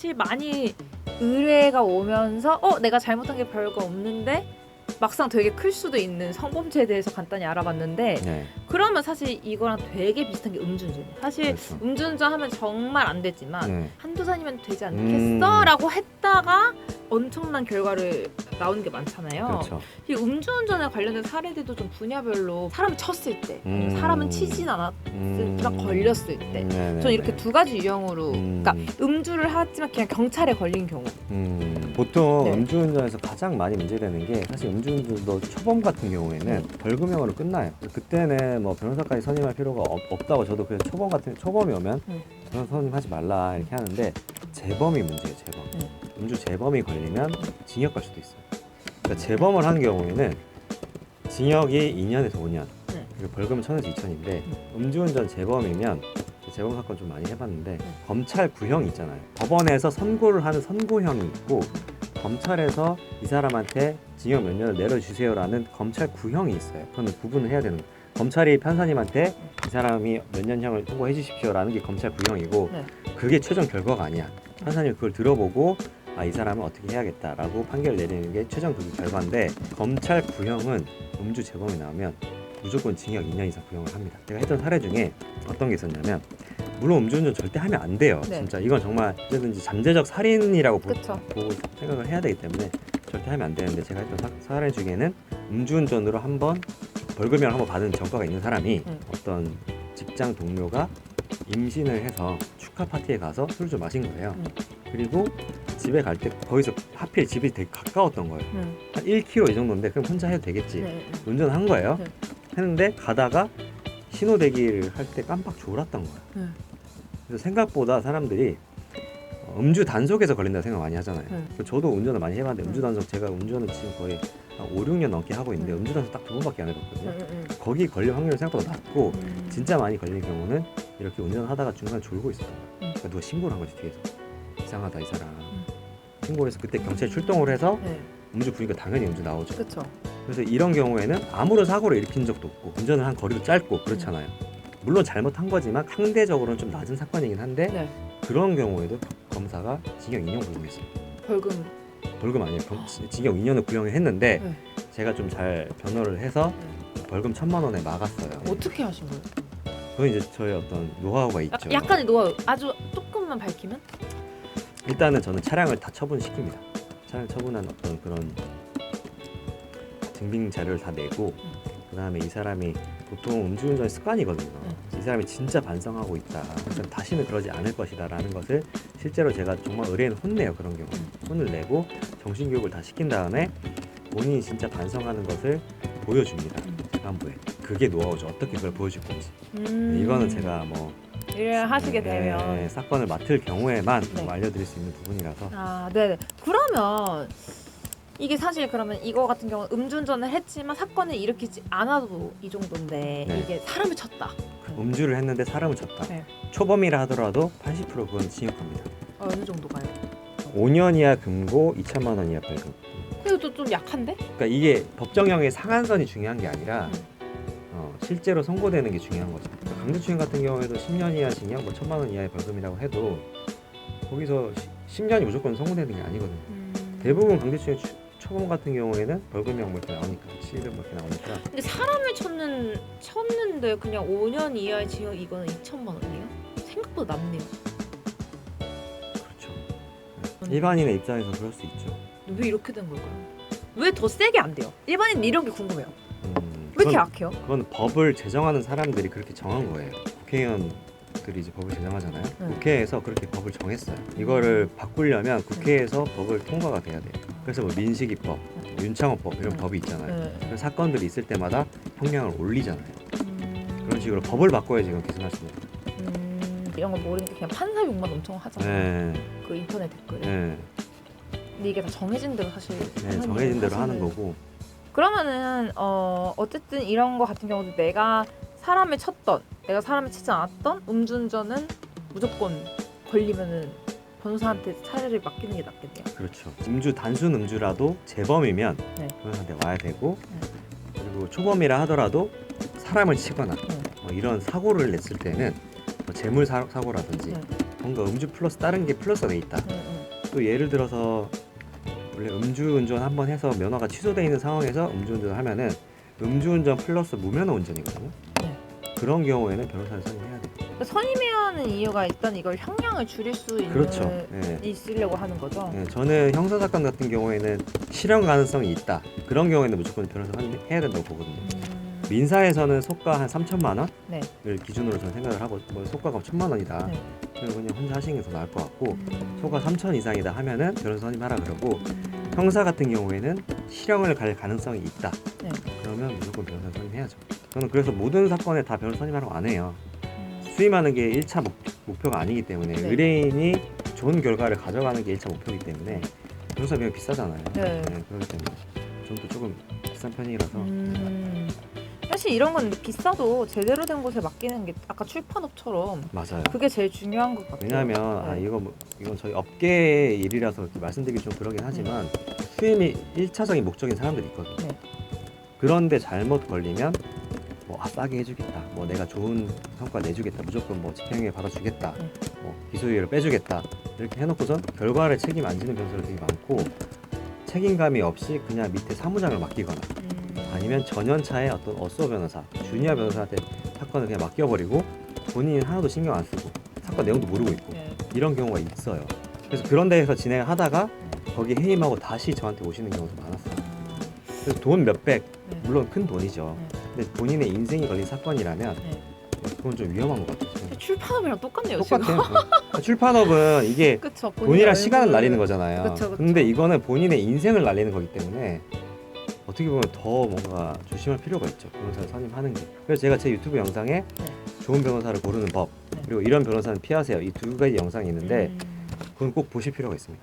사실 많이 의뢰가 오면서 어 내가 잘못한 게 별거 없는데 막상 되게 클 수도 있는 성범죄에 대해서 간단히 알아봤는데 네. 그러면 사실 이거랑 되게 비슷한 게 음주운전. 사실 그렇죠. 음주운전 하면 정말 안 되지만 네. 한두 잔이면 되지 음. 않겠어라고 했다가 엄청난 결과를 나오는 게 많잖아요. 그렇죠. 이 음주운전에 관련된 사례들도 좀 분야별로 사람을 쳤을 때, 음. 사람은 치진 않았지만 걸렸을 때, 네, 저는 이렇게 두 가지 유형으로, 음. 그러니까 음주를 하지만 그냥 경찰에 걸린 경우. 음, 보통 네. 음주운전에서 가장 많이 문제되는 게 사실 음주운전도 초범 같은 경우에는 네. 벌금형으로 끝나요. 그때는 뭐 변호사까지 선임할 필요가 없, 없다고 저도 그래서 초범 같은 초범이 오면 네. 변호사 선임하지 말라 이렇게 하는데 재범이 문제예요. 재범. 네. 음주 재범이 걸리면 징역 갈 수도 있어요. 그러니까 재범을 한 경우에는 징역이 2년에서 5년 네. 그리고 벌금은 1000에서 2000인데 음주운전 재범이면 재범 사건 좀 많이 해봤는데 네. 검찰 구형이 있잖아요. 법원에서 선고를 하는 선고형이 있고 검찰에서 이 사람한테 징역 몇 년을 내려주세요라는 검찰 구형이 있어요. 그거는 구분을 해야 되는 거예요. 검찰이 판사님한테 이 사람이 몇 년형을 통고해 주십시오라는 게 검찰 구형이고 네. 그게 최종 결과가 아니야. 판사님 그걸 들어보고 아 이 사람은 어떻게 해야겠다라고 판결을 내리는 게 최종 그 결과인데 검찰 구형은 음주 재범이 나오면 무조건 징역 2년 이상 구형을 합니다. 제가 했던 사례 중에 어떤 게 있었냐면 물론 음주운전 절대 하면 안 돼요. 네. 진짜 이건 정말 언제든지 잠재적 살인이라고 보, 그쵸. 보고 생각을 해야 되기 때문에 절대 하면 안 되는데 제가 했던 사, 사례 중에는 음주운전으로 한번 벌금형을 한번 받은 전과가 있는 사람이 음. 어떤 직장 동료가 임신을 해서 축하 파티에 가서 술을 좀 마신 거예요. 음. 그리고 집에 갈 때 거기서 하필 집이 되게 가까웠던 거예요. 음. 한 1km 이 정도인데 그럼 혼자 해도 되겠지. 네. 운전한 거예요. 네. 했는데 가다가 신호 대기를 할 때 깜빡 졸았던 거예요. 네. 그래서 생각보다 사람들이 어, 음주 단속에서 걸린다 생각 많이 하잖아요. 네. 저도 운전을 많이 해봤는데 음. 음주 단속 제가 운전을 지금 거의 한 5, 6년 넘게 하고 있는데 음. 음주 단속 딱 두 번밖에 안 해봤거든요. 음, 음, 거기 걸릴 확률이 생각보다 낮고 음. 진짜 많이 걸리는 경우는 이렇게 운전하다가 중간에 졸고 있었던 거예요. 음. 그러니까 누가 신고를 한 거지 뒤에서 이상하다 이 사람. 음. 신고를 해서 그때 경찰 출동을 해서 네. 음주 부니까 당연히 음주 나오죠. 그쵸. 그래서 이런 경우에는 아무런 사고를 일으킨 적도 없고 운전을 한 거리도 짧고 그렇잖아요. 물론 잘못한 거지만 상대적으로는 좀 낮은 사건이긴 한데 네. 그런 경우에도 검사가 징역 2년 구형했어요. 벌금. 벌금 아니에요. 검- 징역 2년을 구형을 했는데 네. 제가 좀 잘 변호를 해서 벌금 천만 원에 막았어요. 어떻게 하신 거예요? 그건 이제 저의 어떤 노하우가 야, 있죠. 약간의 노하우. 아주 조금만 밝히면? 일단은 저는 차량을 다 처분시킵니다. 차량 처분한 어떤 그런 증빙 자료를 다 내고 그 다음에 이 사람이 보통 음주운전 습관이거든요. 이 사람이 진짜 반성하고 있다. 그래서 다시는 그러지 않을 것이다 라는 것을 실제로 제가 정말 의뢰인 혼내요 그런 경우. 혼을 내고 정신교육을 다 시킨 다음에 본인이 진짜 반성하는 것을 보여줍니다. 재판부에. 그게 노하우죠. 어떻게 그걸 보여줄 건지. 음. 이거는 제가 뭐 일을 하시게 네, 되면. 사건을 맡을 경우에만 네. 뭐 알려드릴 수 있는 부분이라서 아, 네. 그러면 이게 사실 그러면 이거 같은 경우는 음주운전을 했지만 사건을 일으키지 않아도 이 정도인데 네. 이게 사람을 쳤다. 음주를 했는데 사람을 쳤다. 네. 초범이라 하더라도 80% 그건 징역합니다. 어느 정도가요? 5년 이하 금고 2천만 원 이하 벌금. 그래도 좀 약한데? 그러니까 이게 법정형의 상한선이 중요한 게 아니라 음. 어, 실제로 선고되는 게 중요한 거죠. 그러니까 강제추행 같은 경우에도 10년 이하 징역, 뭐 천만 원 이하의 벌금이라고 해도 거기서 10년이 무조건 선고되는 게 아니거든요. 음. 대부분 강제추행 추- 초범 같은 경우에는 벌금형 뭐 이렇게 나오니까 7년 뭐 이렇게 나오니까 근데 사람을 쳤는 쳤는데 그냥 5년 이하의 징역 이거는 2천만 원이에요? 생각보다 낮네요. 그렇죠. 네. 일반인의 입장에서 그럴 수 있죠. 왜 이렇게 된 걸까요? 왜 더 세게 안 돼요? 일반인 이런 게 궁금해요. 음, 왜 이렇게 그건- 약해요? 그건 법을 제정하는 사람들이 그렇게 정한 거예요. 국회의원들이 이제 법을 제정하잖아요. 네. 국회에서 그렇게 법을 정했어요. 이거를 바꾸려면 국회에서 법을 통과가 돼야 돼요. 그래서 뭐 민식이법, 윤창호법 이런 네. 법이 있잖아요. 네. 그래서 사건들이 있을 때마다 형량을 올리잖아요. 음, 그런 식으로 법을 바꿔야 지금 개선할 수 있는. 음, 이런 거 모르니까 그냥 판사 욕만 엄청 하잖아요. 네, 그 인터넷 댓글에. 네, 근데 이게 다 정해진 대로 사실 네, 하는 정해진 대로 하는 거고. 그러면은 어 어쨌든 이런 거 같은 경우도 내가 사람을 쳤던 내가 사람을 치지 않았던 음주운전은 무조건 걸리면은 변호사한테 차례를 맡기는 게 낫겠네요. 그렇죠. 음주 단순 음주라도 재범이면 네. 변호사한테 와야 되고 네. 그리고 초범이라 하더라도 사람을 치거나 네. 뭐 이런 사고를 냈을 때는 뭐 재물 사, 사고라든지 네. 뭔가 음주 플러스 다른 게 플러스가 돼 있다. 음, 음. 또 예를 들어서 원래 음주운전 한 번 해서 면허가 취소돼 있는 상황에서 음주운전을 하면은 음주운전 플러스 무면허 운전이거든요. 네. 그런 경우에는 변호사를 선임해야. 그러니까 선임해야 하는 이유가 일단 이걸 형량을 줄일 수 있는 그렇죠. 예. 있으려고 하는 거죠. 예, 저는 형사 사건 같은 경우에는 실형 가능성이 있다. 그런 경우에는 무조건 변호사 선임해야 된다고 보거든요. 음, 민사에서는 속가 한 3천만 원을 네. 기준으로 저는 생각을 하고 뭐 속가가 1천만 원이다. 네. 그래서 그냥 혼자 하시는 게 더 나을 것 같고 음, 소가 3천 이상이다 하면은 변호사 선임하라 그러고 음, 형사 같은 경우에는 실형을 갈 가능성이 있다. 네. 그러면 무조건 변호사 선임해야죠. 저는 그래서 모든 사건에 다 변호사 선임하라고 안 해요. 음, 수임하는 게 1차 목, 목표 가 아니기 때문에 네. 의뢰인이 좋은 결과를 가져가는 게 1차 목표이기 때문에 변호사 비용 비싸잖아요. 네. 그렇기 때문에 저도 조금 비싼 편이라서 음, 사실 이런 건 비싸도 제대로 된 곳에 맡기는 게 아까 출판업처럼 맞아요. 그게 제일 중요한 것 같아요. 왜냐하면 아, 네. 이거 뭐, 이건 저희 업계의 일이라서 이렇게 말씀드리기 좀 그러긴 하지만 수임이 1차적인 목적인 사람들이 있거든요. 네. 그런데 잘못 걸리면 뭐 아, 싸게 해주겠다. 뭐 내가 좋은 성과 내주겠다. 무조건 뭐 집행유예 받아주겠다. 네. 뭐 기소유예를 빼주겠다. 이렇게 해놓고선 결과를 책임 안 지는 변호사들 되게 많고 책임감이 없이 그냥 밑에 사무장을 맡기거나 음, 아니면 전연차의 어떤 어쏘 변호사, 주니어 변호사한테 사건을 그냥 맡겨버리고 본인은 하나도 신경 안 쓰고 사건 내용도 모르고 있고 네. 이런 경우가 있어요. 그래서 그런 데에서 진행하다가 거기 해임하고 다시 저한테 오시는 경우도 많았어요. 아, 그래서 돈 몇백, 네. 물론 큰 돈이죠. 네. 근데 본인의 인생이 걸린 사건이라면 네. 그건 좀 위험한 것 같아요. 출판업이랑 똑같네요. 똑같아요. 어. 출판업은 이게 그렇죠. 돈이랑 시간을 날리는 거잖아요. 그쵸, 그쵸. 근데 이거는 본인의 인생을 날리는 거기 때문에 어떻게 보면 더 뭔가 조심할 필요가 있죠. 변호사를 선임하는 게. 그래서 제가 제 유튜브 영상에 좋은 변호사를 고르는 법 네. 그리고 이런 변호사는 피하세요. 이 두 가지 영상이 있는데 음, 그건 꼭 보실 필요가 있습니다.